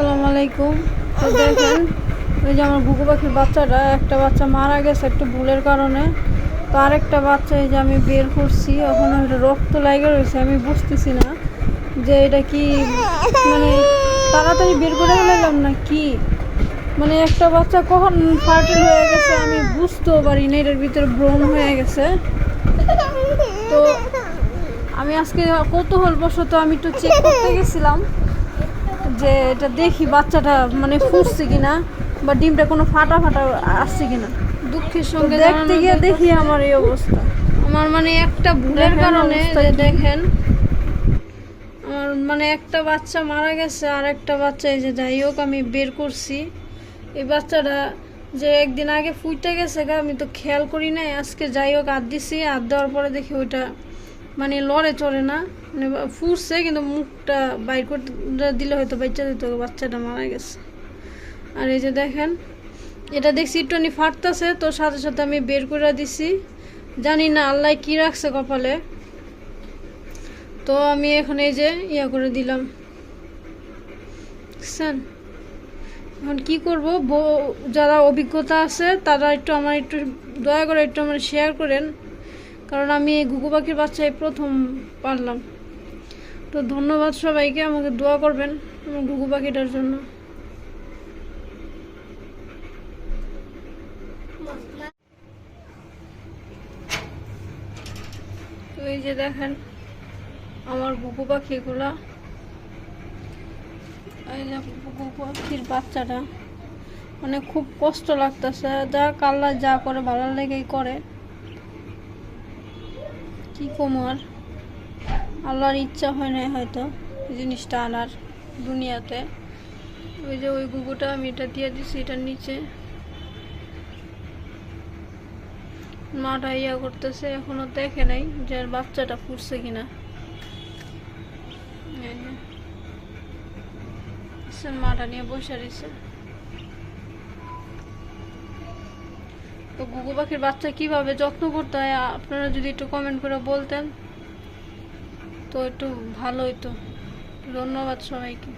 আসসালামু আলাইকুম। তো দেখেন ওই যে আমার ঘুঘু পাখির বাচ্চাটা, একটা বাচ্চা মারা গেছে একটু ভুলের কারণে। তো আরেকটা বাচ্চা এই যে আমি বের করছি এখন ওটা রক্ত লাগে রয়েছে, আমি বুঝতেছি না যে এটা কি মানে তাড়াতাড়ি বের করে ফেলাম না কি? মানে একটা বাচ্চা কখন ফার্টিল হয়ে গেছে আমি বুঝতেও পারি না, এটার ভিতরে ব্রণ হয়ে গেছে। তো আমি আজকে কৌতূহলবশত আমি একটু চেক করতে গেছিলাম। যে এটা দেখি বাচ্চাটা মানে ফুটছে কিনা বা ডিমটা কোনো ফাটা ফাটা আসছে কিনা। দুঃখের সঙ্গে দেখতে গিয়ে দেখি আমার এই অবস্থা। আমার মানে একটা ভুলের কারণে? দেখেন আমার মানে একটা বাচ্চা মারা গেছে আর একটা বাচ্চা এই যে যাই হোক আমি বের করছি। এই বাচ্চাটা যে একদিন আগে ফুটে গেছে গা আমি তো খেয়াল করি নাই। আজকে যাই হোক হাত দিছি হাত দেওয়ার পরে দেখি ওইটা মানে লড়ে, চড়ে না। মানে ফুটছে কিন্তু মুখটা বাইর করতে দিলে হয়তো বাচ্চা দিত, বাচ্চাটা মারা গেছে। আর এই যে দেখেন, এটা দেখছি একটুখানি ফাটতেছে, তো সাথে সাথে আমি বের করে দিছি। জানি না আল্লাহ কি রাখছে কপালে। তো আমি এখন এই যে ইয়া করে দিলাম। বুঝছেন এখন কি করব? যারা অভিজ্ঞতা আছে, তারা একটু আমার একটু দয়া করে একটু আমার শেয়ার করেন। কারণ আমি এই ঘুঘু পাখির বাচ্চায় প্রথম পারলাম। তো ধন্যবাদ সবাইকে, আমাকে দোয়া করবেন আমার ঘুঘু পাখিটার জন্য। এই যে দেখেন আমার বুকু পাখিগুলা। এই যে ঘুঘু পাখির বাচ্চাটা। মানে খুব কষ্ট লাগতেছে যা কাল্লা যা করে ভালো লেগেই করে। কি কম আর? আল্লাহর ইচ্ছা হয় নাই হয়তো, এই জিনিসটা আনার দুনিয়াতে। ওই যে ওই গুগুটা আমি এটা দিয়ে দিছি, এটার নিচে। মাটা ইয়া করতেছে, এখনও দেখে নাই যে বাচ্চাটা ফুটছে কিনা। মাটা নিয়ে বসে রয়েছে। তো গুগু পাখির বাচ্চা কীভাবে যত্ন করতে হয়, আপনারা যদি একটু কমেন্ট করে বলতেন। তো একটু ভালো হইতো। ধন্যবাদ সবাইকে।